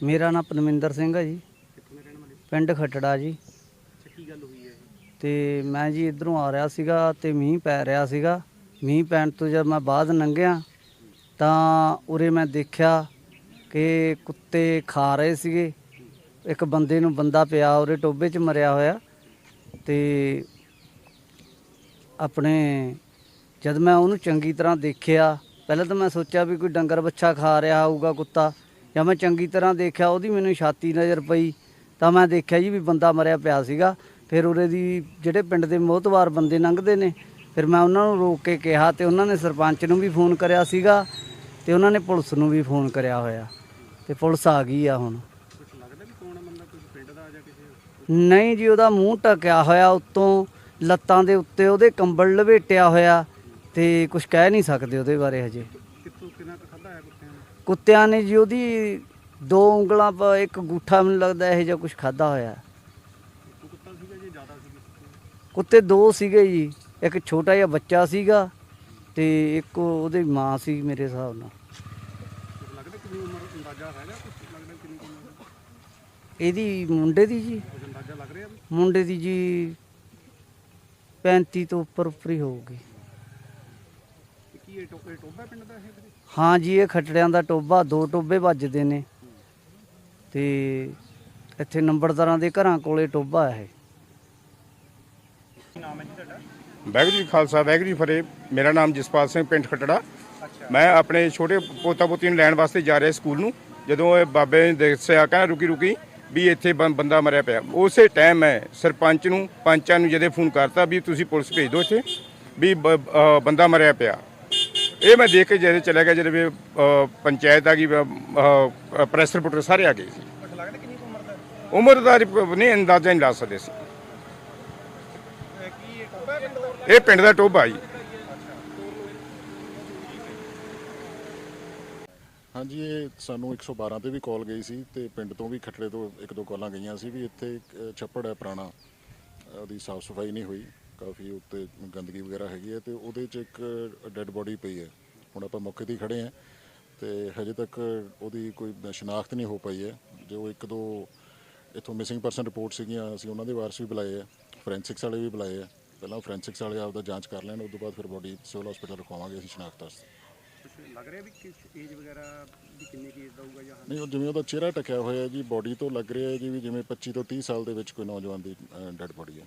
ਮੇਰਾ ਨਾਮ ਪਰਮਿੰਦਰ ਸਿੰਘ ਹੈ ਜੀ। ਕਿੱਥੋਂ ਦੇ ਰਹਿਣ ਵਾਲੇ ਪਿੰਡ ਖੱਟੜਾ ਜੀ। ਅੱਛਾ ਕੀ ਗੱਲ ਹੋਈ ਹੈ ਇਹ ਤੇ ਮੈਂ ਜੀ ਇਧਰੋਂ ਆ ਰਿਹਾ ਸੀਗਾ ਤੇ ਮੀਂਹ ਪੈ ਰਿਹਾ ਸੀਗਾ। ਮੀਂਹ ਪੈਣ ਤੋਂ ਜਦ ਮੈਂ ਬਾਅਦ ਲੰਘਿਆ, ਤਾਂ ਉਰੇ ਮੈਂ ਦੇਖਿਆ ਕਿ ਕੁੱਤੇ ਖਾ ਰਹੇ ਸੀਗੇ। ਇੱਕ ਬੰਦੇ ਨੂੰ ਬੰਦਾ ਪਿਆ ਉਰੇ ਟੋਬੇ 'ਚ ਮਰਿਆ ਹੋਇਆ। ਤੇ ਆਪਣੇ ਜਦ ਮੈਂ ਉਹਨੂੰ ਚੰਗੀ ਤਰ੍ਹਾਂ ਦੇਖਿਆ, ਪਹਿਲਾਂ ਤਾਂ ਮੈਂ ਸੋਚਿਆ ਵੀ ਕੋਈ ਡੰਗਰ ਬੱਚਾ ਖਾ ਰਿਹਾ ਹੋਊਗਾ ਕੁੱਤਾ। ਜਦ ਮੈਂ ਚੰਗੀ ਤਰ੍ਹਾਂ ਦੇਖਿਆ ਉਹਦੀ ਮੈਨੂੰ ਛਾਤੀ ਨਜ਼ਰ ਪਈ, ਤਾਂ ਮੈਂ ਦੇਖਿਆ ਜੀ ਵੀ ਬੰਦਾ ਮਰਿਆ ਪਿਆ ਸੀਗਾ। ਫਿਰ ਉਰੇ ਦੀ ਜਿਹੜੇ ਪਿੰਡ ਦੇ ਮੋਹਤਵਾਰ ਬੰਦੇ ਲੰਘਦੇ ਨੇ, ਫਿਰ ਮੈਂ ਉਹਨਾਂ ਨੂੰ ਰੋਕ ਕੇ ਕਿਹਾ ਤੇ ਉਹਨਾਂ ਨੇ ਸਰਪੰਚ ਨੂੰ ਵੀ ਫੋਨ ਕਰਿਆ ਸੀਗਾ ਤੇ ਉਹਨਾਂ ਨੇ ਪੁਲਿਸ ਨੂੰ ਵੀ ਫੋਨ ਕਰਿਆ ਹੋਇਆ। ਤੇ ਪੁਲਿਸ ਆ ਗਈ ਆ ਹੁਣ। ਨਹੀਂ ਜੀ, ਉਹਦਾ ਮੂੰਹ ਟਕਿਆ ਹੋਇਆ ਉੱਤੋਂ, ਲੱਤਾਂ ਦੇ ਉੱਤੇ ਉਹਦੇ ਕੰਬਲ ਲਵੇਟਿਆ ਹੋਇਆ ਤੇ ਕੁਝ ਕਹਿ ਨਹੀਂ ਸਕਦੇ ਉਹਦੇ ਬਾਰੇ ਹਜੇ। ਕੁੱਤਿਆਂ ਨੇ ਜੀ ਉਹਦੀ ਦੋ ਉਂਗਲਾਂ ਪਰ ਇੱਕ ਗੁੱਠਾ ਮੈਨੂੰ ਲੱਗਦਾ ਇਹੋ ਜਿਹਾ ਕੁਝ ਖਾਦਾ ਹੋਇਆ। ਕੁੱਤਾ ਸੀਗਾ ਜੇ ਜ਼ਿਆਦਾ ਸੀ ਕੁੱਤੇ ਦੋ ਸੀਗੇ ਜੀ, ਇੱਕ ਛੋਟਾ ਜਿਹਾ ਬੱਚਾ ਸੀਗਾ ਤੇ ਇੱਕ ਉਹਦੀ ਮਾਂ ਸੀ ਮੇਰੇ ਹਿਸਾਬ ਨਾਲ। ਲੱਗਦਾ ਕਿੰਨੀ ਉਮਰ ਅੰਦਾਜ਼ਾ ਹੈਗਾ ਕੁਝ ਲੱਗਦਾ ਕਿੰਨੀ ਉਮਰ ਇਹਦੀ ਮੁੰਡੇ ਦੀ ਜੀ। ਅੰਦਾਜ਼ਾ ਲੱਗ ਰਿਹਾ ਮੁੰਡੇ ਦੀ ਜੀ 35 ਤੋਂ ਉੱਪਰ ਉੱਪਰ ਹੀ ਹੋਊਗੀ। ਕੀ ਇਹ ਟੋਬਾ ਪਿੰਡ ਦਾ ਇਹ ਹਾਂ ਜੀ ਇਹ ਖੱਟੜਿਆਂ ਦਾ ਟੋਬਾ ਦੋ ਟੋਬੇ ਵੱਜਦੇ ਨੇ। ਤੇ ਇੱਥੇ ਨੰਬਰਦਾਰਾਂ ਦੇ ਘਰਾਂ ਕੋਲੇ ਟੋਬਾ ਹੈ। ਨਾਮ ਹੈ ਜੀ ਤੁਹਾਡਾ? ਵਾਹਿਗੁਰੂ ਜੀ ਖਾਲਸਾ ਵਾਹਿਗੁਰੂ ਜੀ ਫਤਿਹ। ਮੇਰਾ ਨਾਮ ਜਸਪਾਲ ਸਿੰਘ ਪਿੰਡ ਖੱਟੜਾ। ਮੈਂ ਆਪਣੇ ਛੋਟੇ ਪੋਤਾ ਪੋਤੀ ਨੂੰ ਲੈਣ ਵਾਸਤੇ ਜਾ ਰਿਹਾ ਸਕੂਲ ਨੂੰ। ਜਦੋਂ ਇਹ ਬਾਬੇ ਨੇ ਦੱਸਿਆ ਕਹਿੰਦਾ ਰੁਕੀ ਰੁਕੀ ਵੀ ਇੱਥੇ ਬੰ- ਬੰਦਾ ਮਰਿਆ ਪਿਆ। ਉਸੇ ਟਾਈਮ ਮੈਂ ਸਰਪੰਚ ਨੂੰ ਪੰਚਾਂ ਨੂੰ ਜਦੇ ਫੋਨ ਕਰਤਾ ਵੀ ਤੁਸੀਂ ਪੁਲਿਸ ਭੇਜ ਦਿਓ ਇੱਥੇ ਵੀ ਬੰਦਾ ਮਰਿਆ ਪਿਆ। ਇਹ ਮੈਂ ਦੇਖ ਕੇ ਜਦੇ ਚਲਾ ਗਿਆ ਜਦ ਵੀ ਅ, ਪੰਚਾਇਤ ਆ ਗਈ ਅ, ਪ੍ਰੈਸ ਰਿਪੋਰਟਰ ਸਾਰੇ ਆ ਗਏ ਸੀ। ਕੁਝ ਲੱਗਦਾ ਕਿੰਨੀ ਕੁ ਉਮਰ ਦਾ? ਹੈ? ਉਮਰ ਦਾ ਰਿਪ- ਨਹੀਂ ਅੰਦਾਜ਼ਾ ਨਹੀਂ ਲਾ ਸਕਦੇ ਸੀ ਇਹ ਕੀ ਇਹ ਟੋਬਾ ਪਿੰਡ ਦਾ? ਇਹ ਪਿੰਡ ਦਾ ਟੋਭਾ ਜੀ। ਹਾਂਜੀ ਇਹ ਸਾਨੂੰ 112 ਤੇ ਵੀ ਕਾਲ ਗਈ ਸੀ ਤੇ ਪਿੰਡ ਤੋਂ ਵੀ ਖੱਟੜੇ ਤੋਂ ਇੱਕ ਦੋ ਕਾਲਾਂ ਗਈਆਂ ਸੀ ਵੀ ਇੱਥੇ ਇੱਕ, ਅ, ਛੱਪੜ ਹੈ ਪੁਰਾਣਾ। ਉਹਦੀ ਸਾਫ਼ ਸਫ਼ਾਈ ਨਹੀਂ ਹੋਈ। ਕਾਫੀ ਉੱਤੇ ਗੰਦਗੀ ਵਗੈਰਾ ਹੈਗੀ ਹੈ ਤੇ ਉਹਦੇ 'ਚ ਇੱਕ ਡੈੱਡ ਬੋਡੀ ਪਈ ਹੈ। ਹੁਣ ਆਪਾਂ ਮੌਕੇ ਤੇ ਹੀ ਖੜੇ ਹਾਂ ਤੇ ਹਜੇ ਤੱਕ ਉਹਦੀ ਕੋਈ ਸ਼ਨਾਖਤ ਨਹੀਂ ਹੋ ਪਈ ਹੈ। ਜੋ ਇੱਕ ਦੋ ਇਥੋਂ ਮਿਸਿੰਗ ਪਰਸਨ ਰਿਪੋਰਟ ਸੀਗੀਆਂ ਅਸੀਂ ਉਹਨਾਂ ਦੇ ਵਾਰਸ ਵੀ ਬੁਲਾਏ ਆ ਫੋਰੈਂਸਿਕਸ ਵਾਲੇ ਵੀ ਬੁਲਾਏ ਆ ਪਹਿਲਾਂ ਫੋਰੈਂਸਿਕਸ ਵਾਲੇ ਆਪਦਾ ਜਾਂਚ ਕਰ ਲੈਣ ਉਸ ਤੋਂ ਬਾਅਦ ਫਿਰ ਬੋਡੀ ਸਿਵਲ ਹਸਪੀਟਲ ਰਖਵਾਵਾਂਗੇ ਅਸੀਂ ਸ਼ਨਾਖਤ ਵਾਸਤੇ। ਲੱਗ ਰਿਹਾ ਵੀ ਕਿਸ ਏਜ ਵਗੈਰਾ ਦੀ ਕਿੰਨੀ ਕੀ ਏਜ ਦਾ ਹੋਊਗਾ ਜਾਂ ਨਹੀਂ ਉਹ ਜਿਵੇਂ ਉਹਦਾ ਚਿਹਰਾ ਟਕਿਆ ਹੋਇਆ ਜੀ ਬਾਡੀ ਤੋਂ ਲੱਗ ਰਿਹਾ ਜੀ ਵੀ ਜਿਵੇਂ 25 ਤੋਂ 30 ਸਾਲ ਦੇ ਵਿੱਚ ਕੋਈ ਨੌਜਵਾਨ ਦੀ ਡੈੱਡ ਬਾਡੀ ਹੈ।